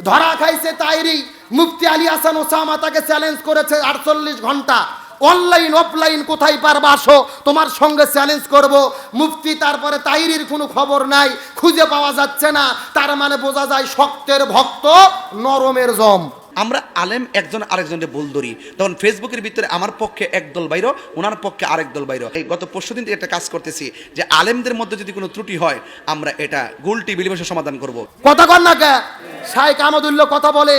ধরা খাইছে তাইরি। মুফতি আলী হাসান ওসামা তাকে চ্যালেঞ্জ করেছে আটচল্লিশ ঘণ্টা। অনলাইন অফলাইন কোথায় পারবা আসো? তোমার সঙ্গে চ্যালেঞ্জ করব। মুফতি তারপরে তাইরির কোনো খবর নাই খুঁজে পাওয়া যাচ্ছে না। তার মানে বোঝা যায় শক্তের ভক্ত নরমের জম। আমরা আলেম একজন আরেকজনের ভুল ধরি। তখন ফেসবুকের ভিতরে আমার পক্ষে একদল বাইর ওনার পক্ষে আরেক দল বাইর। এই গত পরশু দিন একটা কাজ করতেছি যে আলেমদের মধ্যে যদি কোনো ত্রুটি হয় আমরা এটা গোল টিভি বসে সমাধান করব। কথা কর না কে শাইখ আহমদুল্লাহ কথা বলে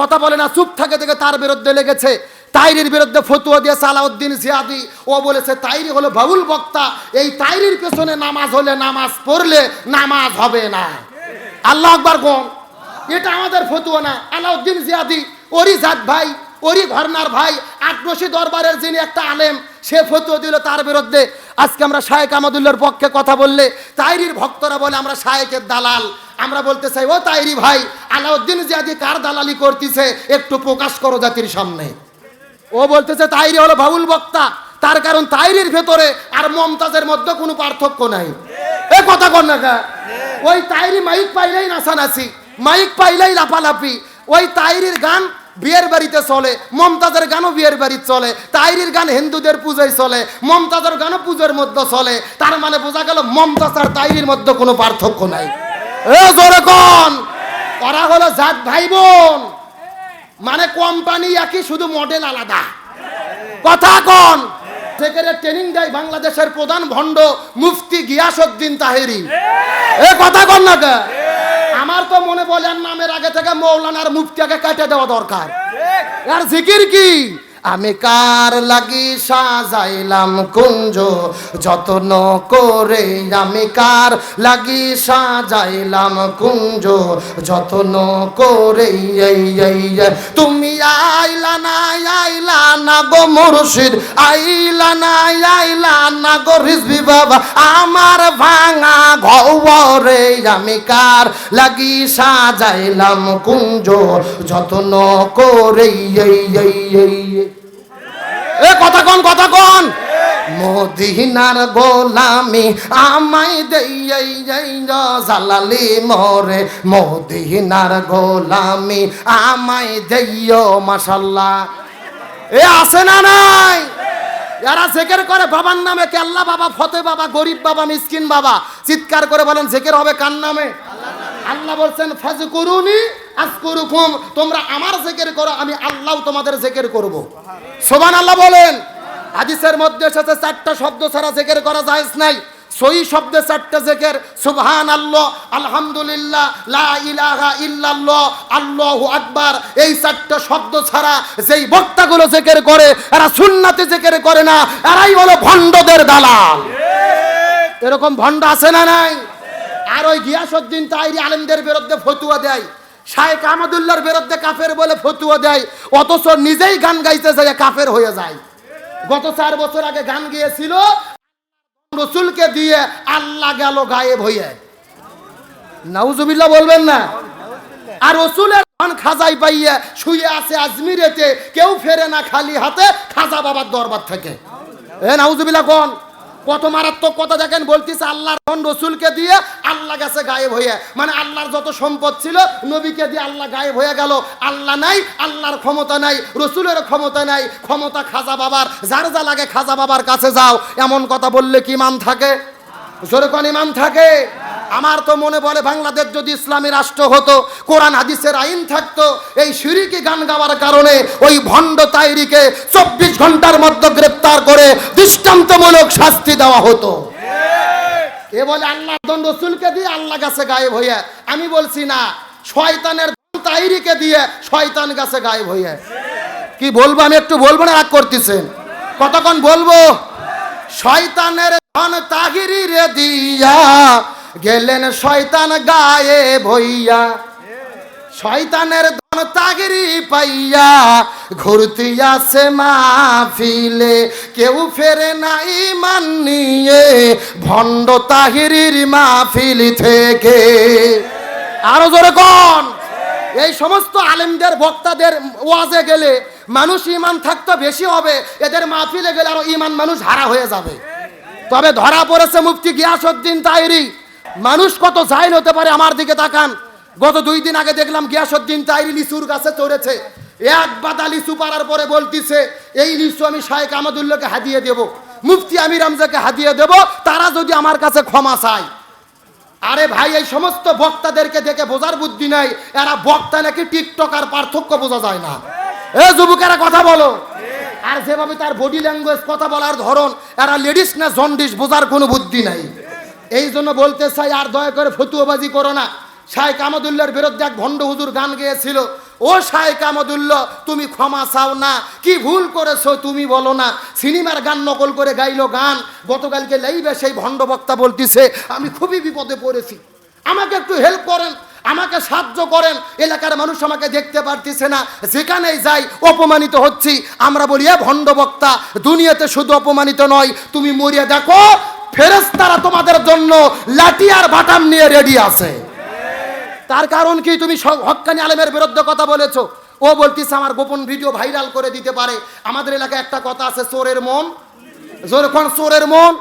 কথা বলে না, চুপ থাকে থেকে তার বিরুদ্ধে লেগেছে। তাইরির বিরুদ্ধে ফতুয়া দিয়ে সালাউদ্দিন জিয়াদি, ও বলেছে, তাইরি হলো বাবুল বক্তা। এই তাইরির পেছনে নামাজ হলে নামাজ পড়লে নামাজ হবে না। আল্লাহ আকবার কোন এটা আমাদের ফতুয়া না। আলাউদ্দিন জিয়াদি ওরি জাত ভাই ওরি ঘরনার ভাই আক্রোশী দরবারের যিনি একটা আলেম সে ফতুয়া দিল তার বিরুদ্ধে। আজকে আমরা শায়েক আমাদুল্লার পক্ষে কথা বললে তাইরির ভক্তরা বলে, আমরা শায়েকের দালাল। আমরা বলতে চাই, ও তাইরি ভাই, আলাউদ্দিন জিয়াদি কার দালালি করতেছে? একটু প্রকাশ করো জাতির সামনে। ও বলতেছে, তাইরি হলো বাউল বক্তা। তার কারণ তাইরির ভেতরে আর মমতাজের মধ্যে কোনো পার্থক্য নাই। এ কথা কর না ওই তাইরি মাইক পাইলেই নাচানাচি, মাইক পাইলেই লাফালাফি। ওই তাইরির গান বিয়ের বাড়িতে চলে, মমতাজের গানও বিয়ের বাড়িতে চলে, তাইরির গান হিন্দুদের পুজোয় চলে, মমতাজের গানও পুজোর মধ্যে চলে, তার মানে বোঝা গেল মমতাজ আর তাইরির মধ্যে কোনো পার্থক্য নাই। এ কন হলো জাত ভাই বোন মানে কোম্পানি একই, শুধু মডেল আলাদা। কথা কন সেখানে ট্রেনিং দেয় বাংলাদেশের প্রধান ভণ্ড মুফতি গিয়াসউদ্দিন তাহেরি। এ কথা কন না? আমার তো মনে বলেন নামের আগে থেকে মৌলানার মুফতিয়াকে কাটে দেওয়া দরকার। আর জিকির কি? আমি কার লাগি সাজাইলাম কুঞ্জ? যত্ন করে আমি কার লাগি সাজাইলাম কুঞ্জ? যত্ন করে। তুমি আইলা না আইলা না গো মুর্শিদ? আইলা না আইলা না গো রিজবি বাবা? আমার ভাঙা ঘরে আমি কার লাগি সাজাইলাম কুঞ্জ? যত্ন করে। এ কথা কন কথা কন? মদিনার গোলামি আমাই দেই জালালি মরে। মদিনার গোলামি আমাই দেইও মাশাল্লাহ এ আছে না নাই? যারা জেকের করে বাবার নামে কেল্লা বাবা ফতে বাবা গরিব বাবা মিসকিন বাবা চিৎকার করে বলেন জেকের হবে কার নামে? আল্লাহ বলছেন ফাজ করুনি আজ করুকুম তোমরা আমার জেকের করো আমি আল্লাহ তোমাদের জেকের করব। সোমান আল্লাহ বলেন হাদিসের মধ্যে এসেছে চারটা শব্দ ছাড়া জেকের করা যায় নাই। সই শব্দে চারটে জেকের সুবহান আল্লাহ আলহামদুলিল্লাহ লা ইলাহা ইল্লাল্লাহ আল্লাহু আকবার। এই চারটে শব্দ ছাড়া যেই বক্তাগুলো জেকের করে এরা সুন্নাতে জেকের করে না এরাই হলো ভণ্ডদের দালাল। এরকম ভণ্ড আছে না নাই? আর ওই গিয়াসউদ্দিন তাইরি আলেমদের বিরুদ্ধে ফতুয়া দেয়। শায়েখ আহমদুল্লাহর বিরুদ্ধে কাফের বলে ফতুয়া দেয়, অথচ নিজেই গান গাইতে যায় কাফের হয়ে যায়। গত চার বছর আগে গান গিয়েছিল রসুলকে দিয়ে আল্লাহ গেল গায়েব হয়ে নাউজুবিল্লাহ বলবেন না? আর রসুলের ধন খাজাই পাইয়ে শুয়ে আছে আজমিরেতে, কেউ ফেরে না খালি হাতে, খাজা বাবার দরবার থেকে। এ নাউজুবিল্লাহ কোন? কত মারাত্মক কথা দেখেন, বলতেছে আল্লাহর রসুলকে দিয়ে আল্লাহ গেছে গায়েব হয়ে মানে আল্লাহর যত সম্পদ ছিল, নবীকে দিয়ে আল্লাহ গায়েব হয়ে গেল। আল্লাহ নাই, আল্লাহর ক্ষমতা নাই, রসুলের ক্ষমতা নাই, ক্ষমতা খাজা বাবার, যার যা লাগে খাজা বাবার কাছে যাও। এমন কথা বললে কি মান থাকে? জোরে কোন ইমান থাকে? আমার তো মনে বলে বাংলাদেশ যদি ইসলামী রাষ্ট্র হতো, কোরআন, হাদিসের আইন থাকতো, এই সিঁড়িকে গান গাওয়ার কারণে ওই ভণ্ড তাইরিকে চব্বিশ ঘণ্টার মধ্যে গ্রেপ্তার করে দৃষ্টান্তমূলক শাস্তি দেওয়া হতো। এ বলে আল্লাহ দণ্ড রসুলকে দিয়ে আল্লাহ গাছে গায়েব হইয়া, আমি বলছি না, শয়তানের তাইরিকে দিয়ে শয়তান গাছে গায়েব হইয়া। কি বলব আমি একটু বলব না, রাগ করতেছেন? কতক্ষণ বলব? শয়তানের ধন তাহিরি রে দিয়া গেলেন শয়তান গায়ে ভইয়া শয়তানের ধন তাগিরি পাইয়া ঘুরতে আসে মাহফিলে। কেউ ফেরে না ইমান নিয়ে ভণ্ড তাহিরির মাহফিল থেকে। আরও জোরে কোন। এই সমস্ত আলেমদের, বক্তাদের ওয়াজে গেলে মানুষ ইমান থাকতো বেশি হবে। এদের মাহফিলে গেলে আরও ইমান মানুষ হারা হয়ে যাবে। তবে ধরা পড়েছে মুফতি গিয়াসউদ্দিন তাইরি। মানুষ কত জাহিল হতে পারে আমার দিকে তাকান। গত দুই দিন আগে দেখলাম গিয়াসুদ্দিন তাইরি লিচুর গাছে চড়েছে। এক বাদা লিচু পারার পরে বলতিছে, এই লিচু আমি শাহেক আমাদুল্লাহকে হাদিয়ে দেব। মুফতি আমির আমজাকে হাদিয়ে দেব, তারা যদি আমার কাছে ক্ষমা চায়। আরে ভাই, এই সমস্ত বক্তাদেরকে দেখে বোঝার বুদ্ধি নাই। এরা বক্তা নাকি টিকটক আর পার্থক্য বোঝা যায় না। এ যুবকেরা কথা বলো। আর যেভাবে তার বডি ল্যাঙ্গুয়েজ কথা বলার ধরন, এরা লেডিস না জন্ডিস বোঝার কোনো বুদ্ধি নাই। এই জন্য বলতে চাই, আর দয়া করে ফতুয়াবাজি করো না। শাহেক আমাদুল্লাহর বিরুদ্ধে এক ভণ্ড হুজুর গান গেয়েছিল, ও শাহেক আমাদুল্লাহ, তুমি ক্ষমা চাও না। কি ভুল করেছ তুমি বলো না। সিনেমার গান নকল করে গাইলো গান, গতকালকে লাইবে সেই ভণ্ড বক্তা বলতিছে, আমি খুবই বিপদে পড়েছি। আমাকে একটু হেল্প করেন, আমাকে সাহায্য করেন। এলাকার মানুষ আমাকে দেখতে পারতেছে না। যেখানেই যাই, অপমানিত হচ্ছি। আমরা বলি ভণ্ড বক্তা, দুনিয়াতে শুধু অপমানিত নয়, তুমি মরিয়া দেখো ফেরেস্তারা তোমাদের জন্য লাঠি আর বাটাম নিয়ে রেডি আছে। তার কারণ কি? তুমি হক্কানি আলেমের বিরুদ্ধে কথা বলেছ। ও বলতিস আমার গোপন ভিডিও ভাইরাল করে দিতে পারে। আমাদের এলাকায় একটা কথা আছে, চোরের মন। কোন চোরের মন?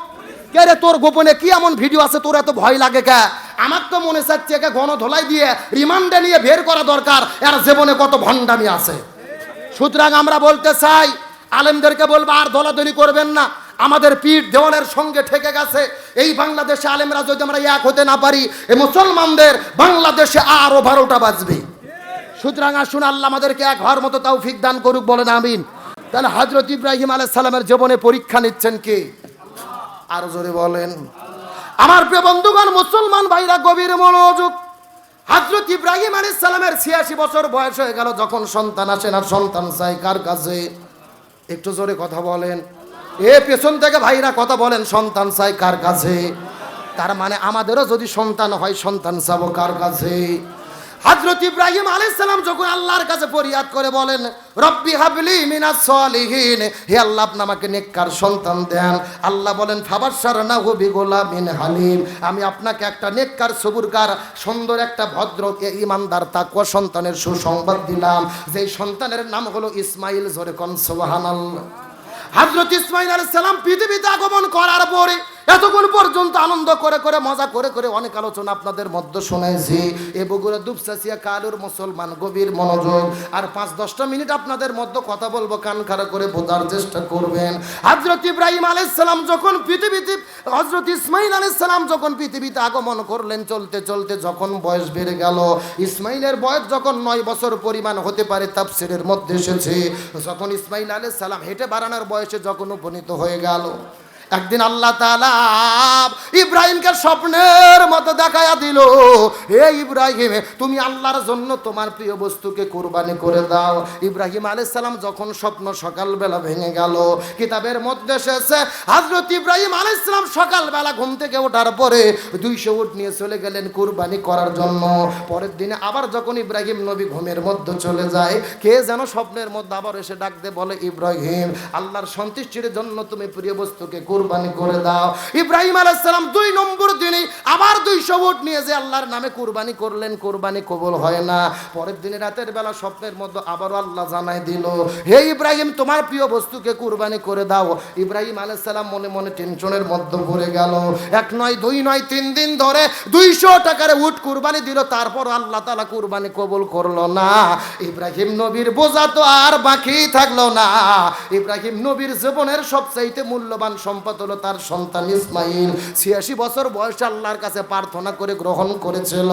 কে রে তোর গোপনে কি এমন ভিডিও আছে? তোর এত ভয় লাগে কে? আমার তো মনে চাচ্ছে একে ঘন গণধোলাই দিয়ে রিমান্ডে নিয়ে বের করা দরকার। এর জীবনে কত ভণ্ডামি আছে। সুতরাং আমরা বলতে চাই, আলেমদেরকে বলব, আর দলাদলি করবেন না। আমাদের পিঠ দেওয়ালের সঙ্গে ঠেকে গেছে। এই বাংলাদেশে আলেমরা যদি আমরা এক হতে না পারি এই মুসলমানদের বাংলাদেশে আরও বারোটা বাজবে। সুতরাং আসুন আল্লাহ আমাদেরকে এক হওয়ার মতো তৌফিক দান করুক, বলেন আমিন। তাহলে হজরত ইব্রাহিম আলাইহিস সালামের জীবনে পরীক্ষা নিচ্ছেন কে? আরও জোরে বলেন। আমার প্রিয় বন্ধুগণ, মুসলমান ভাইরা, গভীর মনোযোগ। হজরত ইব্রাহিম আলী সালামের ছিয়াশি বছর বয়স হয়ে গেল, যখন সন্তান আসেন আর সন্তান চাই কার কাছে? একটু জোরে কথা বলেন। এ পেছন থেকে ভাইরা কথা বলেন, সন্তান চাই কার কাছে? তার মানে আমাদেরও যদি সন্তান হয়, সন্তান চাবো কার কাছে? হজরত ইব্রাহিম আলাইহিস সালাম যখন আল্লাহর কাছে ফরিয়াদ করে বলেন, রব্বি হাবলি মিনাস সলিহিন হে আল্লাহ, আপনি আমাকে নেককার সন্তান দেন। আল্লাহ বলেন ফাবাশশারনা হু বিগুলামিন হালিম আমি আপনাকে একটা নেককার, সবুরকার, সুন্দর একটা, ভদ্র ইমানদার, তাকওয়া সন্তানের সুসংবাদ দিলাম। যেই সন্তানের নাম হলো ইসমাইল, জোরে কোন হজরত ইসমাইল আলাইহিস সালাম পৃথিবীতে আগমন করার পরে এতক্ষণ পর্যন্ত আনন্দ করে করে, মজা করে করে অনেক আলোচনা আপনাদের মধ্যে শুনেছি। এ বগুড়া দুপসাসিয়া কালুর মুসলমান গভীর মনোযোগ। আর পাঁচ দশটা মিনিট আপনাদের মধ্যে কথা বলব, কান খাড়া করে বোঝার চেষ্টা করবেন। হজরত ইব্রাহিম আলাইহিস সালাম যখন পৃথিবীতে হজরত ইসমাইল আলাইহিস সালাম যখন পৃথিবীতে আগমন করলেন, চলতে চলতে যখন বয়স বেড়ে গেল, ইসমাইলের বয়স যখন নয় বছর পরিমাণ হতে পারে, তাফসিরের মধ্যে এসেছে। যখন ইসমাইল আলাইহিস সালাম হেঁটে বাড়ানোর বয়সে যখন উপনীত হয়ে গেল একদিন আল্লাহ তাআলা ইব্রাহিমকে স্বপ্নের মতো দেখায়া দিল, হে ইব্রাহিম, তুমি আল্লাহর জন্য তোমার প্রিয় বস্তুকে কোরবানি করে দাও। ইব্রাহিম সালাম যখন স্বপ্ন সকালবেলা ভেঙে গেল, কিতাবের মধ্যে এসেছে, হযরত ইব্রাহিম আলাইহিস সালাম সকালবেলা ঘুম থেকে ওঠার পরে দুইশো উট নিয়ে চলে গেলেন কোরবানি করার জন্য। পরের দিনে আবার যখন ইব্রাহিম নবী ঘুমের মধ্যে চলে যায়, কে যেন স্বপ্নের মধ্যে আবার এসে ডাক দে বলে, ইব্রাহিম, আল্লাহর সন্তুষ্টির জন্য তুমি প্রিয় বস্তুকে কোরবানি করে দাও। ইব্রাহিম আলাইহিস সালাম দুই নম্বর দিনে আবার দুইশো উট নিয়ে যে আল্লাহর নামে কোরবানি করলেন, কোরবানি কবুল হয় না। পরের দিনে রাতের বেলা স্বপ্নের মধ্যে আবারও আল্লাহ জানাই দিল, হে ইব্রাহিম, তোমার প্রিয় বস্তুকে কোরবানি করে দাও। ইব্রাহিম আলাইহিস সালাম মনে মনে টেনশনের মধ্যে পড়ে গেল। এক নয়, দুই নয়, তিন দিন ধরে দুইশো টাকার উট কুরবানি দিল, তারপর আল্লাহ তালা কুরবানি কবুল করল না। ইব্রাহিম নবীর বোঝা তো আর বাকি থাকল না। ইব্রাহিম নবীর জীবনের সবচাইতে মূল্যবান সম্পদ হলো তার সন্তান ইসমাইল। ছিয়াশি বছর বয়সে আল্লাহর কাছে প্রার্থনা করে গ্রহণ করেছিল।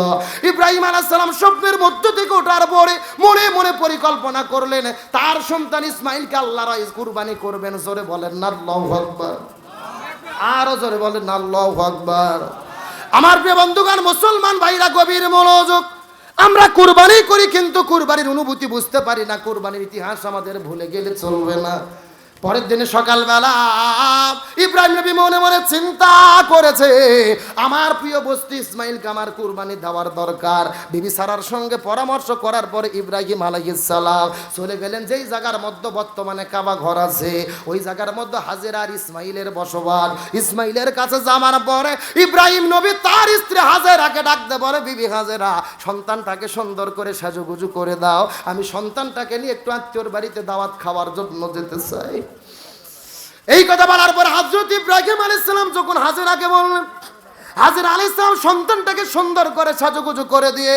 ইব্রাহিম আলাইসালাম স্বপ্নের মধ্য থেকে ওঠার পরে মনে মনে পরিকল্পনা করলেন, তার সন্তান ইসমাইলকে আল্লাহর কুরবানি করবেন। জোরে বলেন না আল্লাহু আরও জোরে বলেন, আল্লাহ আকবার। আমার প্রিয় বন্ধুগণ, মুসলমান ভাইরা, গভীর মনোযোগ। আমরা কুরবানি করি, কিন্তু কুরবানির অনুভূতি বুঝতে পারি না। কুরবানির ইতিহাস আমাদের ভুলে গেলে চলবে না। পরের দিনে সকালবেলা ইব্রাহিম নবী মনে মনে চিন্তা করেছে, আমার প্রিয় বস্তু ইসমাইলকে আমার কুরবানি দেওয়ার দরকার। বিবি সারার সঙ্গে পরামর্শ করার পরে ইব্রাহিম আলাইসালাম চলে গেলেন। যেই জায়গার মধ্যে বর্তমানে কাবা ঘর আছে, ওই জায়গার মধ্যে হাজেরা আর ইসমাইলের বসবাস। ইসমাইলের কাছে যাওয়ার পরে ইব্রাহিম নবী তার স্ত্রী হাজেরাকে ডাকতে বলে, বিবি হাজেরা, সন্তানটাকে সুন্দর করে সাজুগুজু করে দাও। আমি সন্তানটাকে নিয়ে একটু আত্মীয়র বাড়িতে দাওয়াত খাওয়ার জন্য যেতে চাই। এই কথা বলার পর হাজরত ইব্রাহিম আলাইসালাম যখন হাজেরাকে বললেন, হাজির আলাইসালাম সন্তানটাকে সুন্দর করে সাজুগুজু করে দিয়ে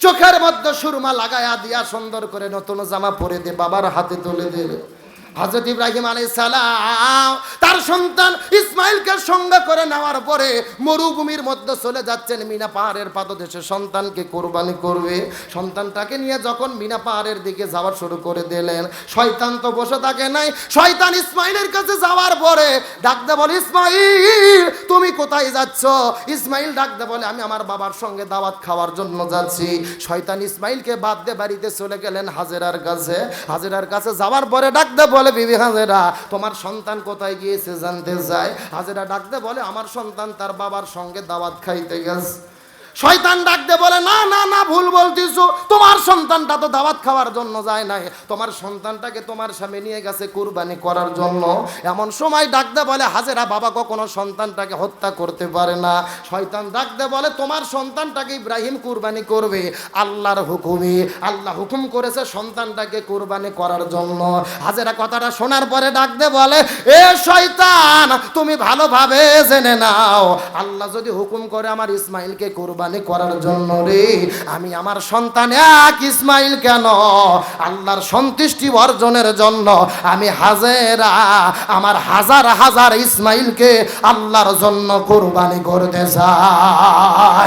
চোখের মধ্যে সুরমা লাগায়া দিয়া সুন্দর করে নতুন জামা পরে দিয়ে বাবার হাতে তুলে দিল হজরত ইব্রাহিম সালাম, তার সন্তান ইসমাইলকে সঙ্গে করে নেওয়ার পরে মরুভূমির মধ্যে চলে যাচ্ছেন মিনা পাহাড়ের পাদদেশে। সন্তানকে কোরবানি করবে। সন্তানটাকে নিয়ে যখন মিনা পাহাড়ের দিকে যাওয়া শুরু করে দিলেন, শয়তান তো বসে থাকে নাই। শয়তান ইসমাইলের কাছে যাওয়ার পরে ডাকতে বলে, ইসমাইল, তুমি কোথায় যাচ্ছ? ইসমাইল ডাকতে বলে, আমি আমার বাবার সঙ্গে দাওয়াত খাওয়ার জন্য যাচ্ছি। শয়তান ইসমাইলকে বাদ দিয়ে বাড়িতে চলে গেলেন হাজেরার কাছে। হাজেরার কাছে যাওয়ার পরে ডাকতে বলে বিবি হাজেরা, তোমার সন্তান কোথায় গিয়েছে জানতে যায় হাজেরা ডাকতে বলে, আমার সন্তান তার বাবার সঙ্গে দাওয়াত খাইতে গেছে। শয়তান ডাকতে বলে, না না না, ভুল সন্তানটা তো দাওয়াত খাওয়ার জন্য যায় নাই। তোমার সন্তানটাকে তোমার সামনে নিয়ে গেছে কুরবানি করার জন্য। এমন সময় ডাকতে বলে, হাজেরা, বাবা কখনো সন্তানটাকে হত্যা করতে পারে না। শয়তান ডাকতে বলে, তোমার সন্তানটাকে ইব্রাহিম কুরবানি করবে। আল্লাহর হুকুমে, আল্লাহ হুকুম করেছে সন্তানটাকে কুরবানি করার জন্য। হাজেরা কথাটা শোনার পরে ডাকতে বলে, এ শয়তান, তুমি ভালোভাবে জেনে নাও। আল্লাহ যদি হুকুম করে আমার ইসমাইলকে কুরবানি করার জন্য রে, আমি আমার সন্তান এক ইসমাইল কেন? আল্লাহর সন্তুষ্টি অর্জনের জন্য আমি হাজেরা, আমার হাজার হাজার ইসমাইলকে আল্লাহর জন্য কোরবানি করতে চাই।